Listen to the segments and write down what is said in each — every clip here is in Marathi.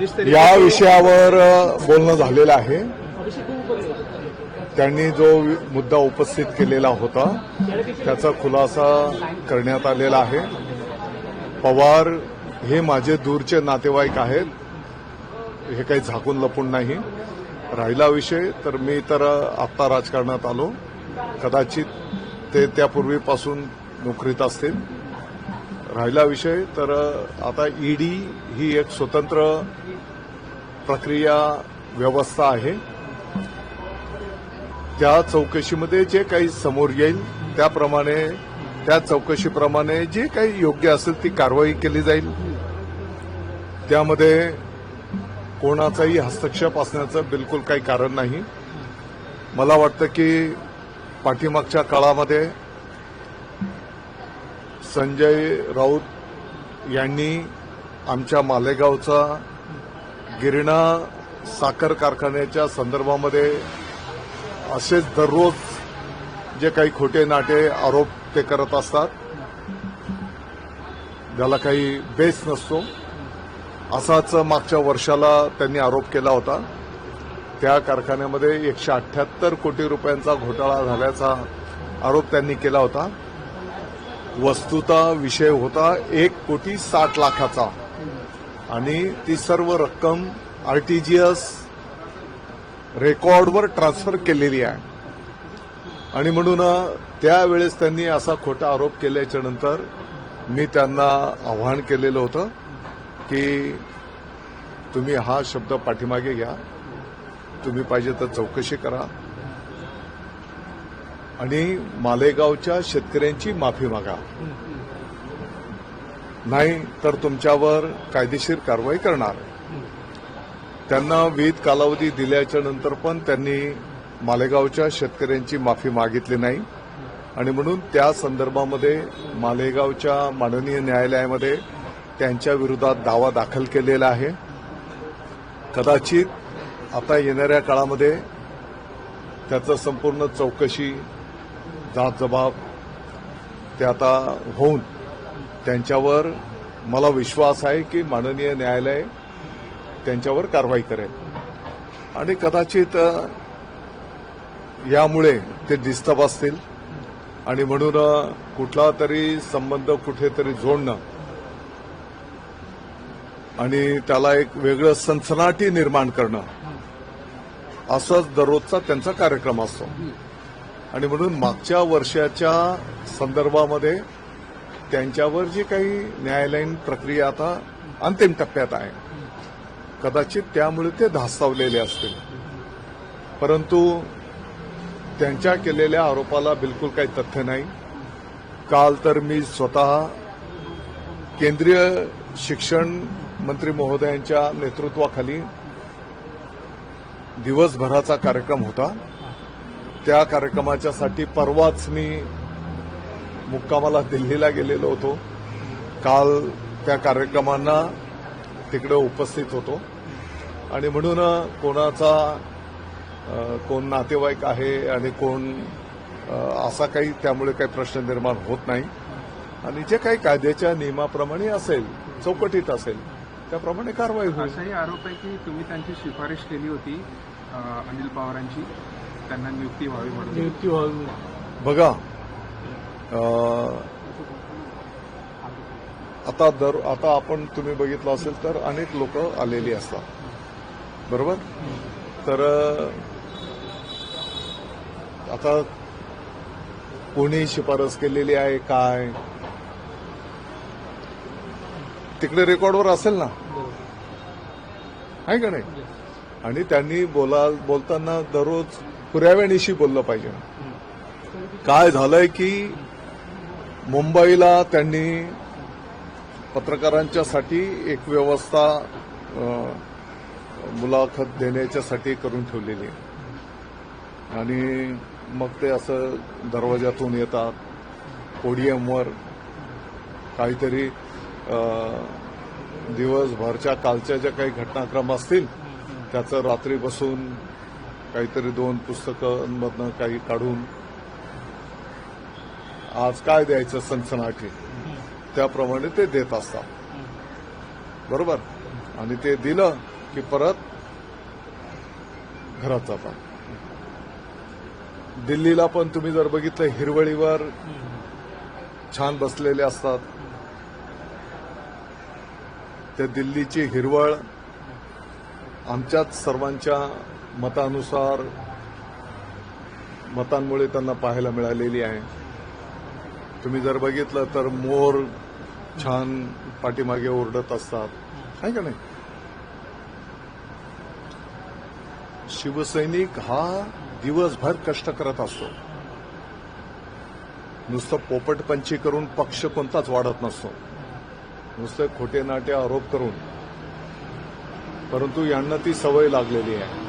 या विषयावर बोलणं झालेलं आहे. त्यांनी जो मुद्दा उपस्थित केलेला होता त्याचा खुलासा करण्यात आलेला आहे. पवार हे माझे दूरचे नातेवाईक आहेत. हे काही झाकून लपून नाही. राहिला विषय तर मी तर आत्ता राजकारणात आलो. कदाचित ते त्यापूर्वीपासून नोकरीत असतील. राहिला विषय तर आता ईडी ही एक स्वतंत्र प्रक्रिया व्यवस्था आहे. त्या चौकशीमध्ये जे काही समोर येईल त्याप्रमाणे त्या चौकशीप्रमाणे जे काही योग्य असेल ती कारवाई केली जाईल. त्यामध्ये कोणाचाही हस्तक्षेप असण्याचं बिलकुल काही कारण नाही. मला वाटतं की पाठीमागच्या काळामध्ये संजय राऊत यांनी आमच्या मालेगावचा गिरणा साखर कारखान्याच्या संदर्भामध्ये असेच दररोज जे काही खोटे नाटे आरोप ते करत असतात ज्याला काही बेस नसतो. असाच मागच्या वर्षाला त्यांनी आरोप केला होता. त्या कारखान्यामध्ये एकशे अठ्ठ्याहत्तर कोटी रुपयांचा घोटाळा झाल्याचा आरोप त्यांनी केला होता. वस्तुता विषय होता एक कोटी साठ लाखाचा. आणि ती सर्व रक्कम आरटीजीएस रेकॉर्डवर ट्रान्सफर केलेली आहे. आणि म्हणून त्यावेळेस त्यांनी असा खोटा आरोप केल्याच्यानंतर मी त्यांना आव्हान केलेलं होतं की तुम्ही हा शब्द पाठीमागे घ्या. तुम्ही पाहिजे तर चौकशी करा. आणि मालेगावच्या शेतकऱ्यांची माफी मागा. नाही तर तुमच्यावर कायदेशीर कारवाई करणार. त्यांना विहित कालावधी दिल्याच्या नंतर पण त्यांनी मालेगावच्या शेतकऱ्यांची माफी मागितली नाही. आणि म्हणून त्या संदर्भामध्ये मालेगावच्या माननीय न्यायालयामध्ये त्यांच्या विरोधात दावा दाखल केलेला आहे. कदाचित आता येणाऱ्या काळामध्ये त्याचं संपूर्ण चौकशी जात जबाब ते आता होऊन त्यांच्यावर मला विश्वास आहे की माननीय न्यायालय त्यांच्यावर कारवाई करेल. आणि कदाचित यामुळे ते डिस्टर्ब असतील. आणि म्हणून कुठला तरी संबंध कुठेतरी जोडणं आणि त्याला एक वेगळं सनसनाटी निर्माण करणं असंच दररोजचा त्यांचा कार्यक्रम असतो. आणि म्हणून मागच्या वर्षाच्या संदर्भामध्ये त्यांच्यावर जी काही न्यायालयीन प्रक्रिया आता अंतिम टप्प्यात आहे. कदाचित त्यामुळे ते धास्तावलेले असतील. परंतु त्यांच्या केलेल्या आरोपाला बिलकुल काही तथ्य नाही. काल तर मी स्वतः केंद्रीय शिक्षण मंत्री महोदयांच्या नेतृत्वाखाली दिवसभराचा कार्यक्रम होता. त्या कार्यक्रमाच्यासाठी परवाच मी मुक्कामाला दिल्लीला गेलेलो होतो. काल त्या कार्यक्रमांना तिकडे उपस्थित होतो. आणि म्हणून कोणाचा कोण नातेवाईक आहे आणि कोण असा काही त्यामुळे काही प्रश्न निर्माण होत नाही. आणि जे काही कायद्याच्या नियमाप्रमाणे असेल चौकटीत असेल त्याप्रमाणे कारवाई होईल. असाही आरोप आहे की तुम्ही त्यांची शिफारस केली होती अनिल पवारांची. त्यांना नियुक्ती व्हावी म्हणून. नियुक्ती व्हावी बघा आता दर आता आपण तुम्ही बघितलं असेल तर अनेक लोक आलेली असतात. बरोबर? तर आता कोणी शिफारस केलेली आहे काय? तिकडे रेकॉर्डवर असेल ना? आहे का नाही? आणि त्यांनी बोला बोलताना दररोज पुराव्यानिशी बोललं पाहिजे. काय झालंय की मुंबईला त्यांनी पत्रकारांच्यासाठी एक व्यवस्था मुलाखत देण्याच्यासाठी करून ठेवलेली. आहे आणि मग ते असं दरवाजातून येतात पोडियमवर. काहीतरी दिवसभरच्या कालच्या ज्या काही घटनाक्रम असतील त्याचं रात्री बसून काहीतरी दोन पुस्तकांमधनं काही काढून आज काय द्यायचं सनसनाटी त्याप्रमाणे ते देत असतात. बरोबर? आणि ते दिलं की परत घरात जातात. दिल्लीला पण तुम्ही जर बघितलं हिरवळीवर छान बसलेले असतात. त्या दिल्लीची हिरवळ आमच्याच सर्वांच्या मतानुसार मतांमुळे त्यांना पाहायला मिळालेली आहे. तुम्ही जर बघितलं तर मोर छान पाठीमागे ओरडत असतात. आहे का नाही? शिवसैनिक हा दिवसभर कष्ट करत असतो. नुसतं पोपटपंची करून पक्ष कोणताच वाढत नसतो. नुसते खोटे नाटे आरोप करून. परंतु यांना ती सवय लागलेली आहे.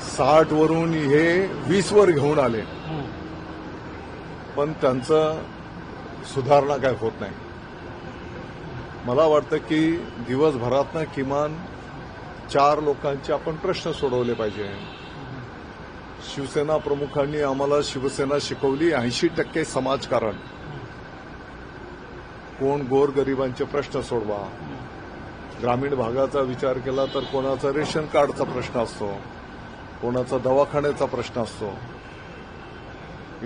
साठ वरून हे वीस वर घेऊन आले. पण त्यांचं सुधारणा काय होत नाही. मला वाटतं की दिवसभरातनं किमान चार लोकांचे आपण प्रश्न सोडवले पाहिजे. शिवसेना प्रमुखांनी आम्हाला शिवसेना शिकवली ऐंशी टक्के समाजकारण. कोण गोरगरिबांचे प्रश्न सोडवा. ग्रामीण भागाचा विचार केला तर कोणाचा रेशन कार्डचा प्रश्न असतो कोणाचा दवाखान्याचा प्रश्न असतो.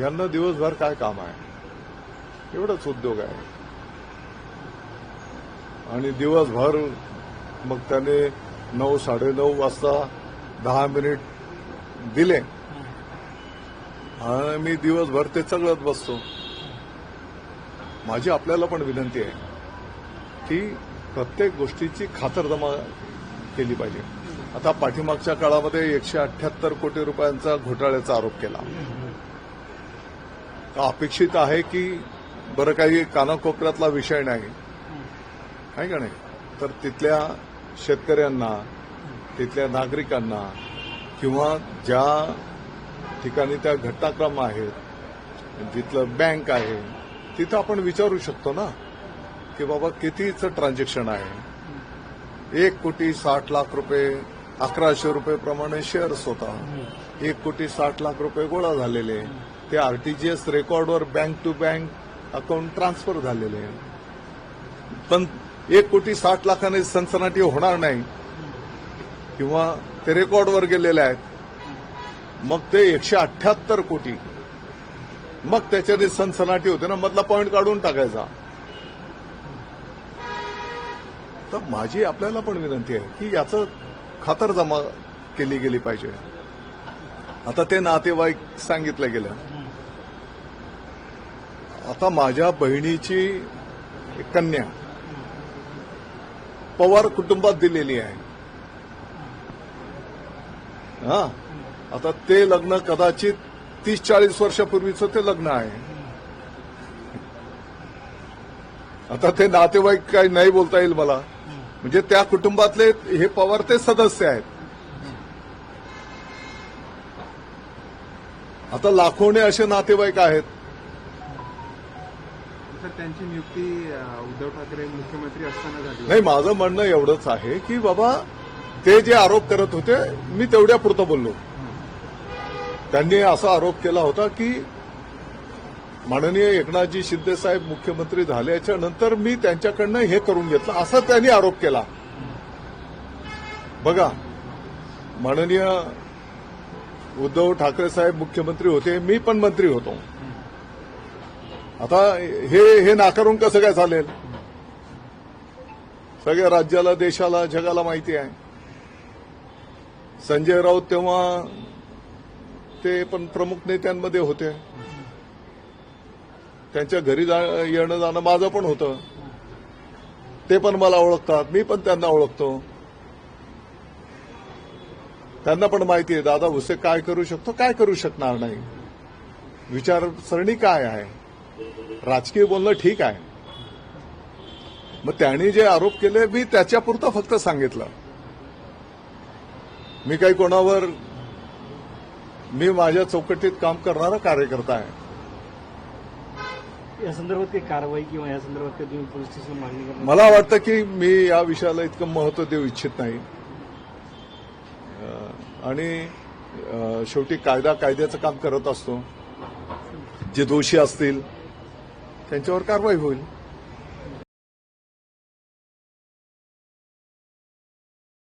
यांना दिवसभर काय काम आहे? एवढंच उद्योग आहे. आणि दिवसभर मग त्याने नऊ साडेनऊ वाजता दहा मिनिट दिले. आणि मी दिवसभर ते चगळत बसतो. माझी आपल्याला पण विनंती आहे की प्रत्येक गोष्टीची खातरजमा केली पाहिजे. आता पाठीमागच्या काळामध्ये एकशे अठ्याहत्तर कोटी रुपयांचा घोटाळ्याचा आरोप केला. अपेक्षित आहे की बरं काही कानाकोपऱ्यातला विषय नाही. आहे का नाही? तर तिथल्या शेतकऱ्यांना तिथल्या नागरिकांना किंवा ज्या ठिकाणी त्या घटनाक्रम आहेत जिथलं बँक आहे तिथं आपण विचारू शकतो ना की बाबा कितीचं ट्रान्झॅक्शन आहे? एक कोटी साठ लाख रुपये अकराशे रुपये प्रमाणे शेअर्स होता. एक कोटी साठ लाख रुपये गोळा झालेले. ते RTGS रेकॉर्डवर bank to bank account transfer झालेले आहे. पण एक कोटी साठ लाखाने सनसनाटी होणार नाही. किंवा ते रेकॉर्डवर गेलेले आहेत. मग ते एकशे अठ्याहत्तर कोटी. मग त्याच्याने सनसनाटी होते ना मधला पॉईंट काढून टाकायचा. तर माझी आपल्याला पण विनंती आहे की याचं खातर जमा केली गेली पाहिजे. आता ते नातेवाईक सांगितलं गेलं. आता माझ्या बहिणीची कन्या पवार कुटुंबात दिलेली आहे. हा? आता ते लग्न कदाचित तीस चाळीस वर्षापूर्वीचं ते लग्न आहे. आता ते नातेवाईक काही नाही बोलता येईल मला. म्हणजे त्या कुटुंबातले हे पवार ते सदस्य आहेत. आता लाखोने असे नातेवाईक आहेत. तर त्यांची नियुक्ती उद्धव ठाकरे मुख्यमंत्री असताना झाली नाही माझं म्हणणं एवढंच आहे की बाबा ते जे आरोप करत होते मी तेवढ्या पुरतं बोललो. त्यांनी असा आरोप केला होता की माननीय एकनाथजी शिंदे साहेब मुख्यमंत्री झाल्याच्यानंतर मी त्यांच्याकडनं हे करून घेतलं. असा त्यांनी आरोप केला. बघा माननीय उद्धव ठाकरे साहेब मुख्यमंत्री होते मी पण मंत्री होतो. आता हे हे नाकारून कसं काय चालेल? सगळ्या राज्याला देशाला जगाला माहिती आहे. संजय राऊत तेव्हा ते पण प्रमुख नेत्यांमध्ये होते. त्यांच्या घरी जा येणं जाणं माझं पण होतं. ते पण मला ओळखतात मी पण त्यांना ओळखतो. त्यांना पण माहिती आहे दादा भुसे काय करू शकतो काय करू शकणार नाही? विचारसरणी काय आहे? राजकीय बोलणं ठीक आहे. मग त्यांनी जे आरोप केले मी त्याच्यापुरतं फक्त सांगितलं. मी काही कोणावर मी माझ्या चौकटीत काम करणारा कार्यकर्ता आहे. या संदर्भात काही कारवाई किंवा या संदर्भात काही तुम्ही पोलीस स्टेशन मागणी करणार मला वाटतं की मी या विषयाला इतकं महत्त्व देऊ इच्छित नाही. आणि शेवटी कायदा कायद्याचं काम करत असतो. जे दोषी असतील त्यांच्यावर कारवाई होईल.